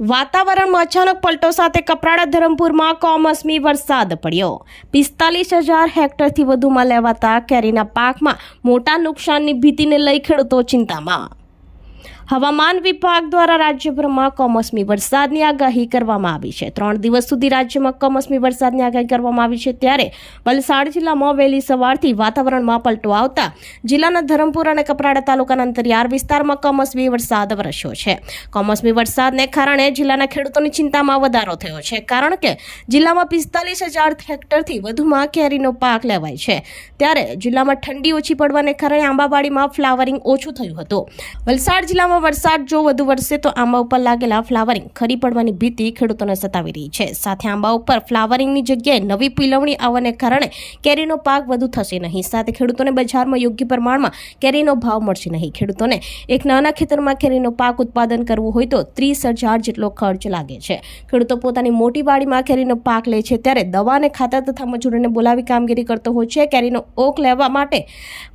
વાતાવરણમાં અચાનક પલટો સાથે કપરાડા ધરમપુરમાં કમોસમી વરસાદ પડ્યો. પિસ્તાલીસ હજાર હેક્ટરથી વધુમાં લેવાતા કેરીના પાકમાં મોટા નુકસાનની ભીતિને લઈ ખેડૂતો ચિંતામાં. હવામાન વિભાગ દ્વારા રાજ્યભરમાં કમોસમી વરસાદની આગાહી કરવામાં આવી છે. ત્રણ દિવસ સુધી રાજ્યમાં કમોસમી વરસાદની આગાહી કરવામાં આવી છે ત્યારે વલસાડ જિલ્લામાં વહેલી સવારથી વાતાવરણમાં પલટો આવતા જિલ્લાના ધરમપુર અને કપરાડા તાલુકાના અંતરિયાળ વિસ્તારમાં કમોસમી વરસાદ વરસ્યો છે. કમોસમી વરસાદને કારણે જિલ્લાના ખેડૂતોની ચિંતામાં વધારો થયો છે કારણ કે જિલ્લામાં પિસ્તાલીસ હજાર હેક્ટરથી વધુમાં કેરીનો પાક લેવાય છે. ત્યારે જિલ્લામાં ઠંડી ઓછી પડવાને કારણે આંબાવાડીમાં ફ્લાવરિંગ ઓછું થયું હતું. વલસાડ જિલ્લામાં વરસાદ જો વધુ વરસે તો આંબા ઉપર લાગેલા ફ્લાવરિંગ ખરી પડવાની ભીતિ ખેડૂતોને સતાવી રહી છે. સાથે આંબા ઉપર ફ્લાવરિંગની જગ્યાએ નવી પીલવણી આવવાને કારણે કેરીનો પાક વધુ થશે નહીં. સાથે ખેડૂતોને બજારમાં યોગ્ય પ્રમાણમાં કેરીનો ભાવ મળશે નહીં. ખેડૂતોને એક નાના ખેતરમાં કેરીનો પાક ઉત્પાદન કરવું હોય તો ત્રીસ હજાર જેટલો ખર્ચ લાગે છે. ખેડૂતો પોતાની મોટી વાડીમાં કેરીનો પાક લે છે ત્યારે દવા અને ખાતર તથા મજૂરોને બોલાવી કામગીરી કરતો હોય છે. કેરીનો ઓક લેવા માટે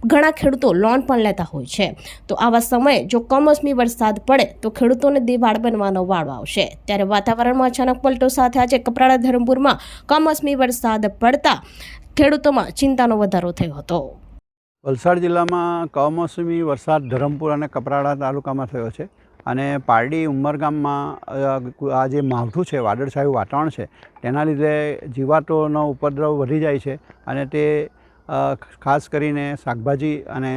ઘણા ખેડૂતો લોન પણ લેતા હોય છે. તો આવા સમયે જો કમોસમી વરસાદ પડે તો ખેડૂતોને દિવાળ બનવાનો વાળો આવશે. ત્યારે વાતાવરણમાં અચાનક પલટો સાથે આજે કપરાડા, ધરમપુરમાં કમોસમી વરસાદ પડતા ખેડૂતોમાં ચિંતાનો વધારો થયો હતો. વલસાડ જિલ્લામાં કમોસમી વરસાદ ધરમપુર અને કપરાડા તાલુકામાં થયો છે અને પારડી ઉમરગામમાં આ જે માવઠું છે, વાદળછાયું વાતાવરણ છે, તેના લીધે જીવાતોનો ઉપદ્રવ વધી જાય છે અને તે ખાસ કરીને શાકભાજી અને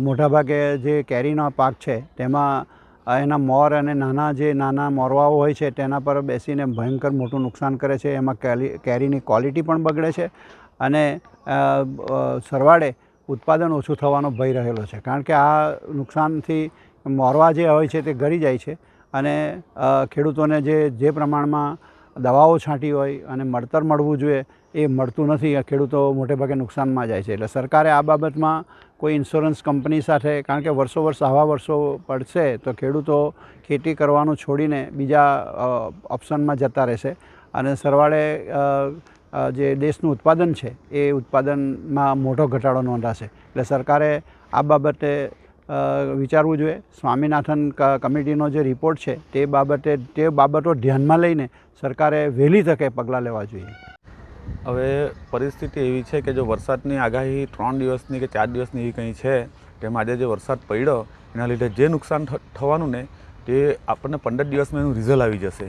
મોટાભાગે જે કેરીનો પાક છે, તેમાં એના મોર અને નાના જે નાના મોરવાઓ હોય છે, તેના પર બેસીને ભયંકર મોટું નુકસાન કરે છે. એમાં કેરીની ક્વોલિટી પણ બગડે છે અને સરવાળે ઉત્પાદન ઓછું થવાનો ભય રહેલો છે. કારણ કે આ નુકસાનથી મોરવા જે હોય છે તે ઘરી જાય છે અને ખેડૂતોને જે જે પ્રમાણમાં દવાઓ છાંટી હોય અને મળતર મળવું જોઈએ, એ મળતું નથી. આ ખેડૂતો મોટેભાગે નુકસાનમાં જાય છે. એટલે સરકારે આ બાબતમાં કોઈ ઇન્સ્યોરન્સ કંપની સાથે, કારણ કે વર્ષો વર્ષ, આવા વર્ષો પડશે, તો ખેડૂતો ખેતી કરવાનું છોડીને બીજા ઓપ્શનમાં જતા રહેશે. અને સરવાળે જે દેશનું ઉત્પાદન છે, એ ઉત્પાદનમાં મોટો ઘટાડો નોંધાશે. એટલે સરકારે આ બાબતે વિચારવું જોઈએ. સ્વામિનાથન કમિટીનો જે રિપોર્ટ છે, તે બાબતે, તે બાબતો ધ્યાનમાં લઈને સરકારે વહેલી તકે પગલાં લેવા જોઈએ. હવે પરિસ્થિતિ એવી છે કે જો વરસાદની આગાહી ત્રણ દિવસની કે ચાર દિવસની એવી કંઈ છે, તેમાં આજે જે વરસાદ પડ્યો, એના લીધે જે નુકસાન થવાનું ને, તે આપણને પંદર દિવસમાં એનું રિઝલ્ટ આવી જશે.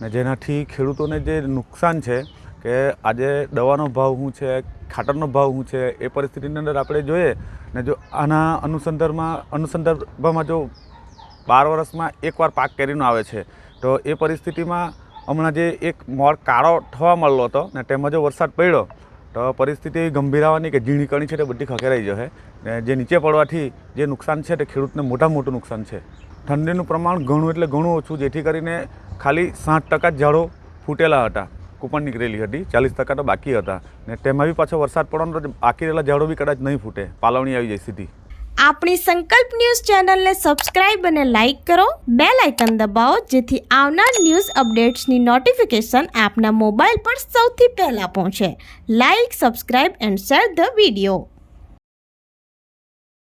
ને જેનાથી ખેડૂતોને જે નુકસાન છે કે આજે દવાનો ભાવ શું છે, ખાતરનો ભાવ શું છે, એ પરિસ્થિતિની અંદર આપણે જોઈએ ને જો આના અનુસંધાનમાં અનુસંદર્ભમાં જો બાર વર્ષમાં એકવાર પાક કેરીનો આવે છે, તો એ પરિસ્થિતિમાં હમણાં જે એક મોર કાળો થવા મળ્યો હતો ને તેમાં જો વરસાદ પડ્યો, તો પરિસ્થિતિ ગંભીર આવવાની કે ઝીણી કણી છે તે બધી ખખેરાઈ જશે ને જે નીચે પડવાથી જે નુકસાન છે તે ખેડૂતને મોટા મોટું નુકસાન છે. ઠંડીનું પ્રમાણ ઘણું એટલે ઘણું ઓછું, જેથી કરીને ખાલી સાઠ ટકા ઝાડો ફૂટેલા હતા. કૂપન નીકળેલી હતી, ચાલીસ ટકા તો બાકી હતા. ને તેમાં બી પાછો વરસાદ પડવાનો તો બાકી રહેલા ઝાડો બી કદાચ નહીં ફૂટે. પાલવણી આવી જાય સીધી. આપણી સંકલ્પ ન્યૂઝ ચેનલને સબસ્ક્રાઇબ અને લાઇક કરો. બે લાઇકન દબાવો, જેથી આવનાર ન્યૂઝ અપડેટ્સની નોટિફિકેશન આપના મોબાઈલ પર સૌથી પહેલાં પહોંચે. Like, subscribe and share the video.